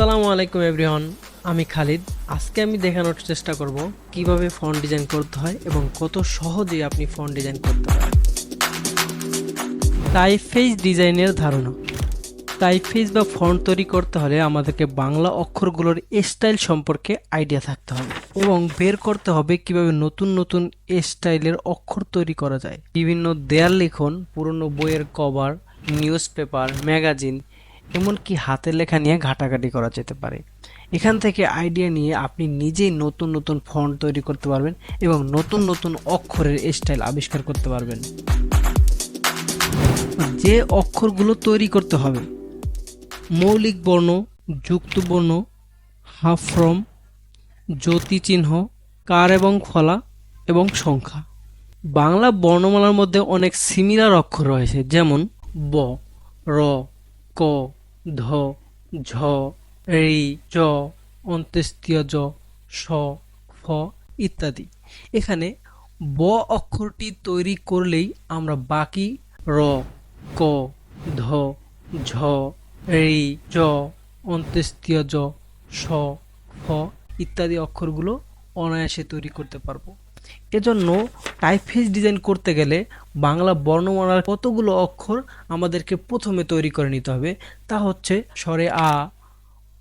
আসসালামু আলাইকুম এভরিওয়ান, আমি খালিদ। আজকে আমি দেখানোর চেষ্টা করব কীভাবে ফন্ট ডিজাইন করতে হয় এবং কত সহজেই আপনি ফন্ট ডিজাইন করতে পারেন। টাইপফেস ডিজাইনের ধারণা। টাইপফেস বা ফন্ট তৈরি করতে হলে আমাদেরকে বাংলা অক্ষরগুলোর স্টাইল সম্পর্কে আইডিয়া থাকতে হবে এবং বের করতে হবে কীভাবে নতুন নতুন স্টাইলের অক্ষর তৈরি করা যায়। বিভিন্ন দেয়াল লিখন, পুরনো বইয়ের কভার নিউজ পেপার ম্যাগাজিন এমনকি হাতের লেখা নিয়ে ঘাটাঘাটি করা যেতে পারে। এখান থেকে আইডিয়া নিয়ে আপনি নিজেই নতুন নতুন ফন্ট তৈরি করতে পারবেন এবং নতুন নতুন অক্ষরের স্টাইল আবিষ্কার করতে পারবেন। যে অক্ষরগুলো তৈরি করতে হবে, মৌলিক বর্ণ যুক্ত বর্ণ হাফ ফ্রম, জ্যোতি চিহ্ন, কার এবং ফলা এবং সংখ্যা। বাংলা বর্ণমালার মধ্যে অনেক সিমিলার অক্ষর রয়েছে, যেমন ব, র, ক ধ, ঝ রি জ, অন্ত্যেষ্টিয় জ স ফ ইত্যাদি। এখানে ব অক্ষরটি তৈরি করলেই আমরা বাকি র, ক, ধ, ঝ রি জ, অন্ত্যেষ্টিয় জ স ফ ইত্যাদি অক্ষরগুলো অনায়াসে তৈরি করতে পারব। এজন্য টাইপফেস ডিজাইন করতে গেলে বাংলা বর্ণমালার কতগুলো অক্ষর আমাদেরকে প্রথমে তৈরি করে নিতে হবে। তা হচ্ছে স্বরে আ,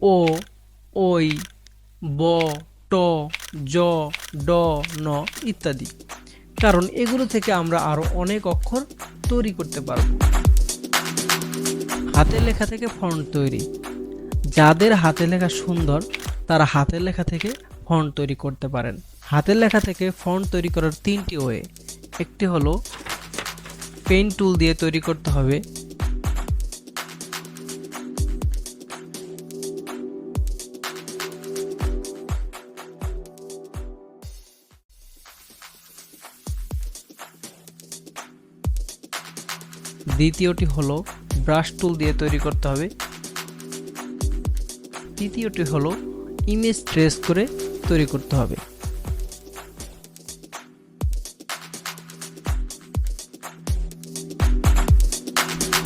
ও ওই ব, ট, জ, ড, ন ইত্যাদি। কারণ এগুলো থেকে আমরা আরও অনেক অক্ষর তৈরি করতে পারব। হাতের লেখা থেকে ফন্ট তৈরি। যাদের হাতের লেখা সুন্দর, তারা হাতের লেখা থেকে ফন্ট তৈরি করতে পারেন। হাতের লেখা থেকে ফন্ট তৈরি করার তিনটি ওয়ে। একটি হলো পেন টুল দিয়ে তৈরি করতে হবে। দ্বিতীয়টি হলো ব্রাশ টুল দিয়ে তৈরি করতে হবে। তৃতীয়টি হলো ইমেজ ট্রেস করে তৈরি করতে হবে।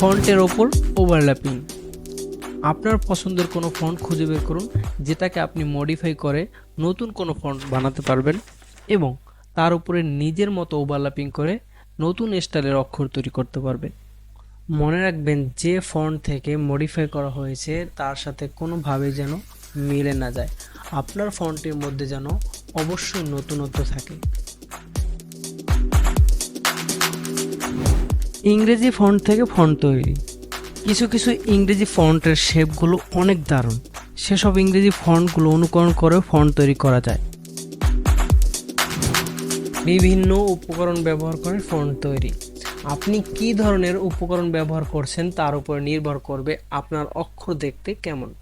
ফন্টের ওপর ওভারল্যাপিং আপনার পছন্দের কোনো ফন্ট খুঁজে বের করুন, যেটাকে আপনি মডিফাই করে নতুন কোনো ফন্ট বানাতে পারবেন এবং তার উপরে নিজের মতো ওভারল্যাপিং করে নতুন স্টাইলের অক্ষর তৈরি করতে পারবেন। মনে রাখবেন, যে ফন্ট থেকে মডিফাই করা হয়েছে, তার সাথে কোনোভাবে যেন মিলে না যায়। আপনার ফন্টের মধ্যে যেন অবশ্যই নতুনত্ব থাকে। ইংরেজি ফন্ট থেকে ফন্ট তৈরি। কিছু কিছু ইংরেজি ফন্টের শেপগুলো অনেক দারুণ। সেসব ইংরেজি ফন্টগুলো অনুকরণ করে ফন্ট তৈরি করা যায়। বিভিন্ন উপকরণ ব্যবহার করে ফন্ট তৈরি। আপনি কি ধরনের উপকরণ ব্যবহার করছেন তার উপর নির্ভর করবে আপনার অক্ষর দেখতে কেমন।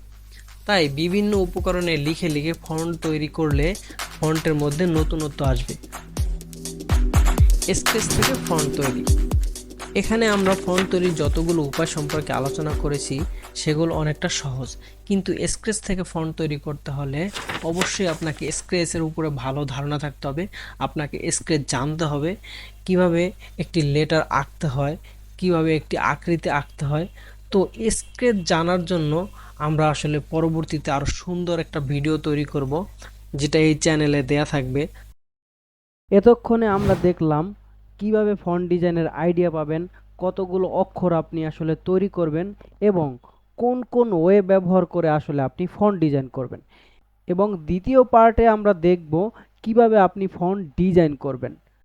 তাই বিভিন্ন উপকরণে লিখে লিখে ফন্ট তৈরি করলে ফন্টের মধ্যে নতুনত্ব আসবে। স্কেচ থেকে ফন্ট তৈরি। এখানে আমরা ফন্ট তৈরির যতগুলো উপায় সম্পর্কে আলোচনা করেছি, সেগুলো অনেকটা সহজ। কিন্তু স্ক্রেচ থেকে ফন্ট তৈরি করতে হলে অবশ্যই আপনাকে স্ক্রেচের উপরে ভালো ধারণা থাকতে হবে, আপনাকে স্ক্রেচ জানতে হবে, কীভাবে একটি লেটার আঁকতে হয়, কীভাবে একটি আকৃতি আঁকতে হয়। তো স্ক্রেচ জানার জন্য আমরা আসলে পরবর্তীতে আরও সুন্দর একটা ভিডিও তৈরি করব, যেটা এই চ্যানেলে দেয়া থাকবে। এতক্ষণে আমরা দেখলাম কীভাবে ফন্ট ডিজাইনের আইডিয়া পাবেন, কতগুলো অক্ষর আপনি আসলে তৈরি করবেন এবং কোন কোন ওয়ে ব্যবহার করে আসলে আপনি ফন্ট ডিজাইন করবেন। এবং দ্বিতীয় পার্টে আমরা দেখব কীভাবে আপনি ফন্ট ডিজাইন করবেন।